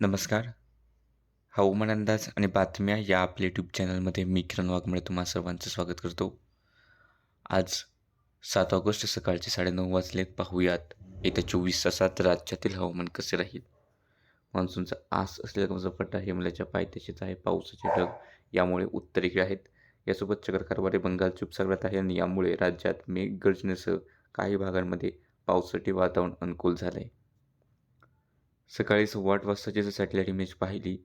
नमस्कार. हवामान अंदाज आणि बातम्या या आपल्या यूट्यूब चॅनलमध्ये मी किरण वाघमळे तुम्हा सर्वांचं स्वागत करतो. आज सात ऑगस्ट सकाळचे साडेनऊ वाजलेत पाहूयात. येत्या चोवीस तासात राज्यातील हवामान कसे राहील? मान्सूनचा आस असलेला तुमचा पट्टा हिमालयाच्या पायथ्याशीच आहे. पावसाचे ढग यामुळे उत्तरेकडे आहेत. यासोबत चक्रकारवारे वारे बंगालच्या उपसागरात आहे आणि यामुळे राज्यात मेघगर्जनेसह काही भागांमध्ये पावसाचे वातावरण अनुकूल झालं आहे सकाळी सव्वा आठ वाजताची जर सॅटेलाईट इमेज पाहिली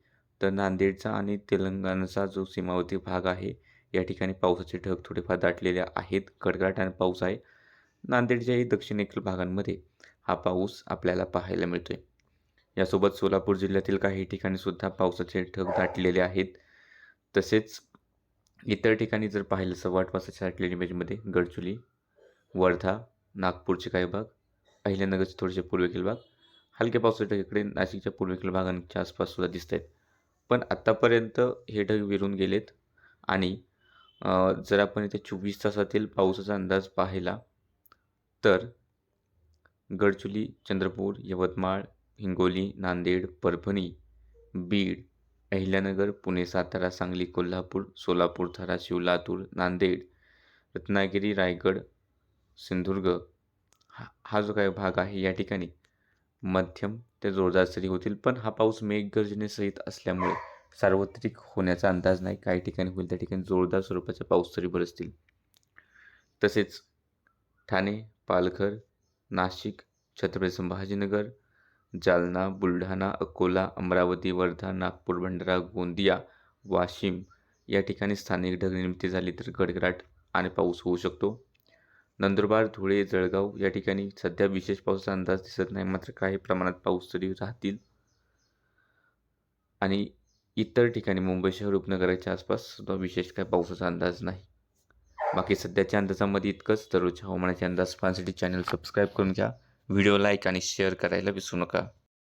तर नांदेडचा आणि तेलंगणाचा जो सीमावर्ती भाग आहे या ठिकाणी पावसाचे ढग थोडेफार दाटलेले आहेत. कडकडाटाने आणि पाऊस आहे. नांदेडच्याही दक्षिणेकडील भागांमध्ये हा पाऊस आपल्याला पाहायला मिळतोय. यासोबत सोलापूर जिल्ह्यातील काही ठिकाणी सुद्धा पावसाचे ढग दाटलेले आहेत. तसेच इतर ठिकाणी जर पाहिलं सव्वा आठ वाजताच्या सॅटेलाईट इमेजमध्ये गडचुली वर्धा नागपूरचे काही भाग अहिल्यानगरचे थोडेसे पूर्वेकडील भाग हलक्या पावसाचे ढग इकडे नाशिकच्या पूर्वेकडील भागांच्या आसपाससुद्धा दिसत आहेत पण आत्तापर्यंत हे ढग विरून गेलेत आणि जर आपण इथे चोवीस तासातील पावसाचा अंदाज पाहिला तर गडचुली चंद्रपूर यवतमाळ हिंगोली नांदेड परभणी बीड अहिल्यानगर पुणे सातारा सांगली कोल्हापूर सोलापूर धाराशिव लातूर नांदेड रत्नागिरी रायगड सिंधुदुर्ग हा हा जो काही भाग आहे या ठिकाणी मध्यम ते जोरदार सरी होतील पण हा पाऊस मेघगर्जनेसहित असल्यामुळे सार्वत्रिक होण्याचा अंदाज नाही. काही ठिकाणी होईल त्या ठिकाणी जोरदार स्वरूपाचे पाऊस तरी बरसतील तसेच ठाणे पालघर नाशिक छत्रपती संभाजीनगर जालना बुलढाणा अकोला अमरावती वर्धा नागपूर भंडारा गोंदिया वाशिम या ठिकाणी स्थानिक ढगनिर्मिती झाली तर गडगडाट आणि पाऊस होऊ शकतो. नंदुरबार धुळे जळगाव या ठिकाणी सध्या विशेष पावसाचा अंदाज दिसत नाही. मात्र काही प्रमाणात पाऊस तरी राहतील. आणि इतर ठिकाणी मुंबई शहर उपनगराच्या आसपास सुद्धा विशेष काय पावसाचा अंदाज नाही. बाकी सध्याच्या अंदाजामध्ये इतकंच. दररोजच्या हवामानाचे अंदाज पाहण्यासाठी चॅनल सबस्क्राईब करून घ्या. व्हिडिओ लाईक आणि शेअर करायला विसरू नका.